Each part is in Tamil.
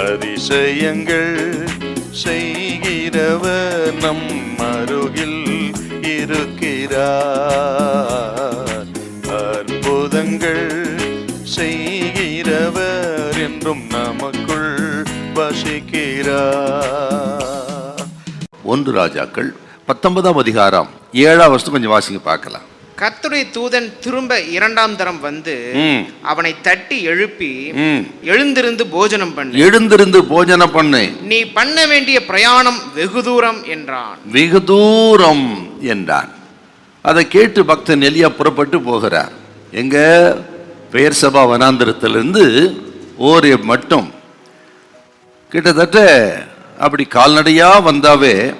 அதிசயங்கள் செய்கிறவர் நம் அருகில் இருக்கிறார். அற்புதங்கள் செய்கிறவர் என்றும் நமக்குள் வசிக்கிறார். ஒன்று ராஜாக்கள் பத்தொன்பதாம் அதிகாரம் ஏழாம் வருஷம் கொஞ்சம் வாசிங்க பார்க்கலாம். கர்த்தருடைய தூதன் திரும்ப இரண்டாம் தரம் வந்து. அவனை தட்டி எழுப்பி. எழுந்திருந்து போஜனம் பண்ணு. எழுந்திருந்து போஜனம் பண்ணு. நீ பண்ண வேண்டிய பிரயாணம் வெகு தூரம் என்றான். வெகு தூரம் என்றான். அதை கேட்டு பக்தன் எலியா புறப்பட்டு போகிறார். எங்க? பெயர் சபா வனாந்திரத்திலிருந்து ஓரே மட்டும். கிட்டத்தட்ட அப்படி கால்நடையா வந்தாவே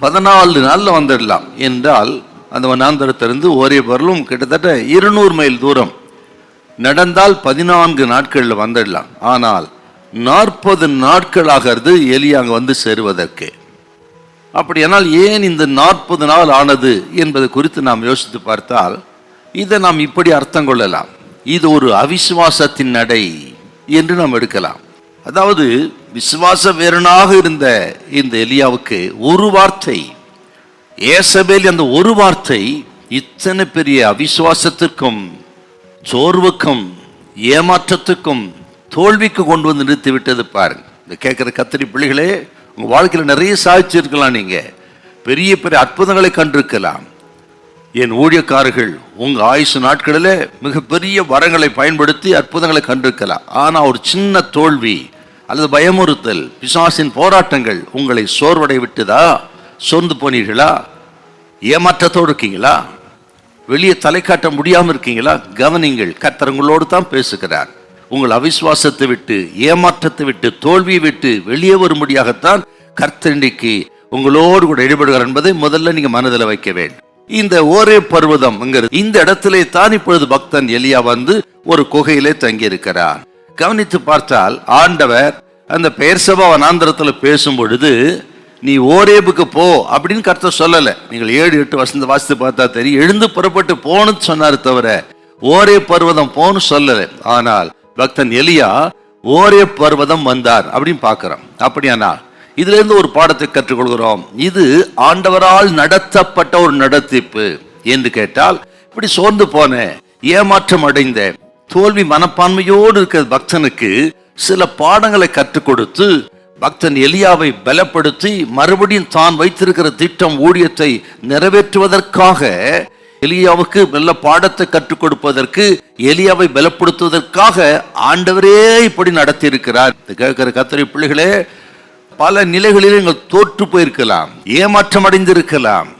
பதினாலு நாள்ல வந்துடலாம் என்றால் அந்த வனாந்தரத்திலிருந்து ஒரே பொருளும் கிட்டத்தட்ட இருநூறு மைல் தூரம். நடந்தால் பதினான்கு நாட்களில் வந்துடலாம். ஆனால் நாற்பது நாட்கள் ஆகிறது எலியா அங்கே வந்து சேருவதற்கு. அப்படியானால் ஏன் இந்த நாற்பது நாள் ஆனது என்பது குறித்து நாம் யோசித்து பார்த்தால் இதை நாம் இப்படி அர்த்தம் கொள்ளலாம். இது ஒரு அவிசுவாசத்தின் நடை என்று நாம் எடுக்கலாம். அதாவது விசுவாச வீரனாக இருந்த இந்த எலியாவுக்கு ஒரு வார்த்தை ஏசபேல் அந்த ஒரு வார்த்தை இத்தனை பெரிய அவிசுவாசத்திற்கும் சோர்வுக்கும் ஏமாற்றத்துக்கும் தோல்விக்கு கொண்டு வந்து நிறுத்தி விட்டது பாருங்க. இந்த கேட்குற கத்திரி பிள்ளைகளே உங்கள் வாழ்க்கையில் நிறைய சாதிச்சிருக்கலாம் நீங்கள் பெரிய பெரிய அற்புதங்களை கண்டிருக்கலாம். என் ஊழியக்காரர்கள் உங்கள் ஆயுசு நாட்களில் மிகப்பெரிய வரங்களை பயன்படுத்தி அற்புதங்களை கண்டிருக்கலாம். ஆனால் ஒரு சின்ன தோல்வி அல்லது பயமுறுத்தல் பிசாசின் போராட்டங்கள் உங்களை சோர்வடை விட்டுதா சோர்ந்து போனீர்களா? ஏமாற்றத்தோடு இருக்கீங்களா? வெளியே தலை காட்ட முடியாம இருக்கீங்களா? கவனிங்கள் கத்தரங்களோடு தான் பேசுகிறார். உங்கள் அவிசுவாசத்தை விட்டு ஏமாற்றத்தை விட்டு தோல்வியை விட்டு வெளியே வரும்படியாகத்தான் கர்த்தண்டிக்கு உங்களோடு கூட ஈடுபடுகிறார் என்பதை முதல்ல நீங்க மனதில் வைக்க வேண்டும். இந்த ஒரே பர்வதம் இந்த இடத்திலே தான் இப்பொழுது பக்தன் எலியா வந்து ஒரு குகையிலே தங்கி இருக்கிறார் கவனித்து பார்த்தால் ஆண்டவர் அந்த பெயர் சபா வனாந்திரத்தில் பேசும் பொழுது நீ ஓரேபுக்கு போ அப்படின்னு கருத்தை சொல்லலை. நீங்கள் ஏழு எட்டு வசந்த வாசித்து பார்த்தா தெரியும். எழுந்து புறப்பட்டு போன்னு சொன்னார் தவிர ஓரே பர்வதம் போன்னு சொல்லலை. ஆனால் பக்தன் எலியா ஓரே பர்வதம் வந்தார் அப்படின்னு பார்க்குறோம். அப்படியானா இதுல இருந்து ஒரு பாடத்தை கற்றுக்கொள்கிறோம். இது ஆண்டவரால் நடத்தப்பட்ட ஒரு நடத்திப்பு என்று கேட்டால் இப்படி சோர்ந்து போன ஏமாற்றம் அடைந்த தோல்வி மனப்பான்மையோடு இருக்கிற பக்தனுக்கு சில பாடங்களை கற்றுக் கொடுத்து பக்தன் எலியாவை பலப்படுத்தி மறுபடியும் தான் வைத்திருக்கிற திட்டம் ஊழியத்தை நிறைவேற்றுவதற்காக எலியாவுக்கு நல்ல பாடத்தை கற்றுக் கொடுப்பதற்கு எலியாவை பலப்படுத்துவதற்காக ஆண்டவரே இப்படி நடத்தியிருக்கிறார். கேட்கிற கத்திரி பிள்ளைகளே பல நிலைகளில் நீங்கள் தோற்று போயிருக்கலாம் ஏமாற்றம் அடைந்திருக்கலாம்.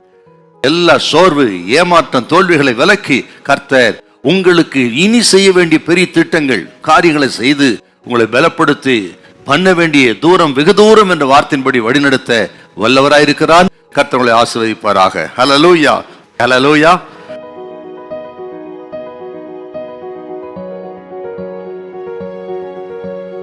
எல்லா சோர்வு ஏமாற்றம் தோல்விகளை விலக்கி கர்த்தர் உங்களுக்கு இனி செய்ய வேண்டிய பெரிய திட்டங்கள் காரியங்களை செய்து உங்களை பலப்படுத்தி பண்ண வேண்டிய தூரம் வெகு தூரம் என்ற வார்த்தையின்படி வழிநடத்த வல்லவராயிருக்கிறார். கர்த்தவங்களை ஆசிர்வதிப்பாராக. Hallelujah hallelujah